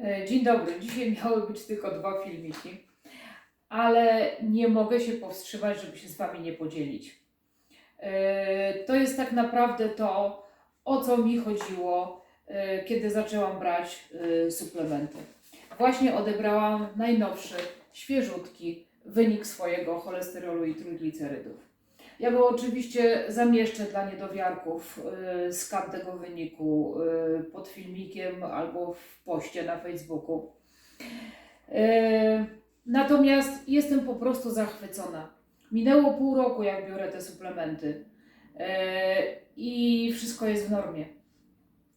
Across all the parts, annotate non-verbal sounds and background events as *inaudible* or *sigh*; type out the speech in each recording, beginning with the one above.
E, Dzień dobry. Dzisiaj miały być tylko dwa filmiki, ale nie mogę się powstrzymać, żeby się z Wami nie podzielić. E, To jest tak naprawdę to, o co mi chodziło, e, kiedy zaczęłam brać suplementy. Właśnie odebrałam najnowszy, świeżutki wynik swojego cholesterolu i trójglicerydów. Ja go oczywiście zamieszczę dla niedowiarków y, skan tego wyniku y, pod filmikiem albo w poście na Facebooku. Y, Natomiast jestem po prostu zachwycona. Minęło pół roku, jak biorę te suplementy i wszystko jest w normie.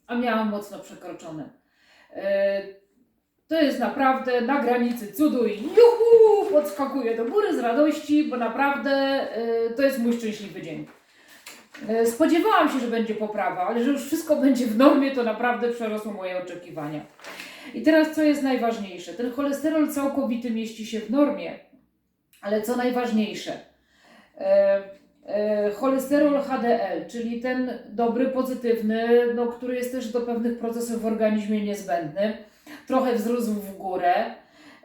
A miałam mocno przekroczone. To jest naprawdę na granicy cudu i juhu, podskakuję do góry z radości, bo naprawdę y, to jest mój szczęśliwy dzień. Y, Spodziewałam się, że będzie poprawa, ale że już wszystko *laughs* będzie w normie, to naprawdę przerosło moje oczekiwania. I teraz co jest najważniejsze? Ten cholesterol całkowity mieści się w normie, ale co najważniejsze? E, e, cholesterol HDL, czyli ten dobry, pozytywny, no, który jest też do pewnych procesów w organizmie niezbędny, trochę wzrósł w górę.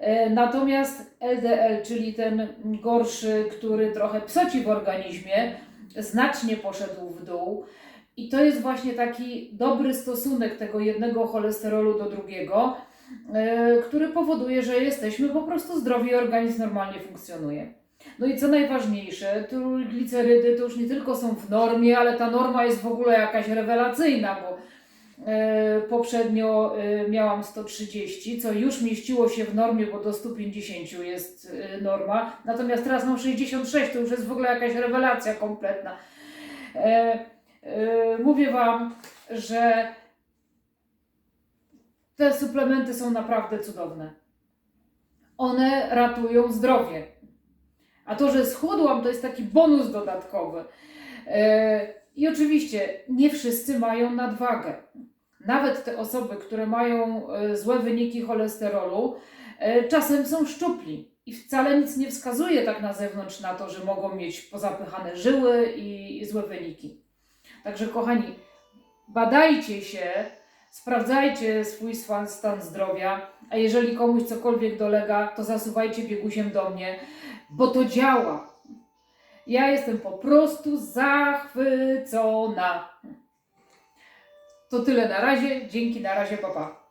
E, Natomiast LDL, czyli ten gorszy, który trochę psoci w organizmie, znacznie poszedł w dół. I to jest właśnie taki dobry stosunek tego jednego cholesterolu do drugiego, e, który powoduje, że jesteśmy po prostu zdrowi i organizm normalnie funkcjonuje. No i co najważniejsze, trójglicerydy to już nie tylko są w normie, ale ta norma jest w ogóle jakaś rewelacyjna, bo poprzednio e, miałam 130, co już mieściło się w normie, bo do 150 jest e, norma, natomiast teraz mam 66, to już jest w ogóle jakaś rewelacja kompletna. E, e, mówię Wam, że te suplementy są naprawdę cudowne. One ratują zdrowie. A to, że schudłam, to jest taki bonus dodatkowy. E, I oczywiście nie wszyscy mają nadwagę. Nawet te osoby, które mają e, złe wyniki cholesterolu, e, czasem są szczupli. I wcale nic nie wskazuje tak na zewnątrz na to, że mogą mieć pozapychane żyły i, złe wyniki. Także kochani, badajcie się, sprawdzajcie swój stan zdrowia, a jeżeli komuś cokolwiek dolega, to zasuwajcie biegusiem do mnie, bo to działa. Ja jestem po prostu zachwycona. To tyle na razie. Dzięki, na razie, papa.